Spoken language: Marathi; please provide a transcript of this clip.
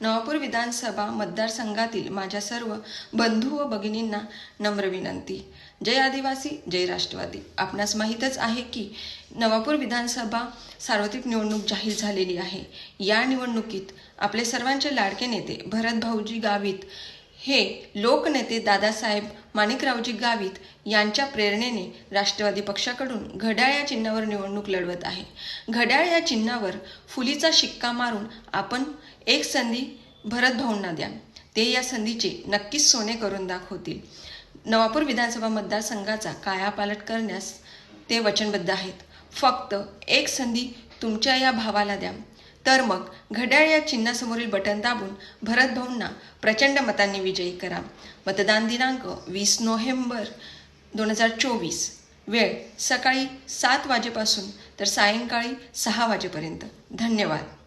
नवापूर विधानसभा मतदारसंघातील माझ्या सर्व बंधू व भगिनींना नम्र विनंती. जय आदिवासी जय राष्ट्रवादी. आपणास माहीतच आहे की नवापूर विधानसभा सार्वत्रिक निवडणूक जाहीर झालेली आहे. या निवडणुकीत आपले सर्वांचे लाडके नेते भरत भाऊजी गावित हे लोकनेते दादासाहेब माणिकरावजी गावित यांच्या प्रेरणेने राष्ट्रवादी पक्षाकडून घड्याळ या चिन्हावर निवडणूक लढवत आहे. घड्याळ या चिन्हावर फुलीचा शिक्का मारून आपण एक संधी भरत भाऊंना द्या. ते या संधीचे नक्कीच सोने करून दाखवतील. नवापूर विधानसभा मतदारसंघाचा कायापालट करण्यास ते वचनबद्ध आहेत. फक्त एक संधी तुमच्या या भावाला द्या. तर मग घड्याळ या चिन्हासमोरील बटन दाबून भरत भाऊंना प्रचंड मतांनी विजयी करा. मतदान दिनांक वीस नोव्हेंबर दोन हजार चोवीस. वेळ सकाळी सात वाजेपासून तर सायंकाळी सहा वाजेपर्यंत. धन्यवाद.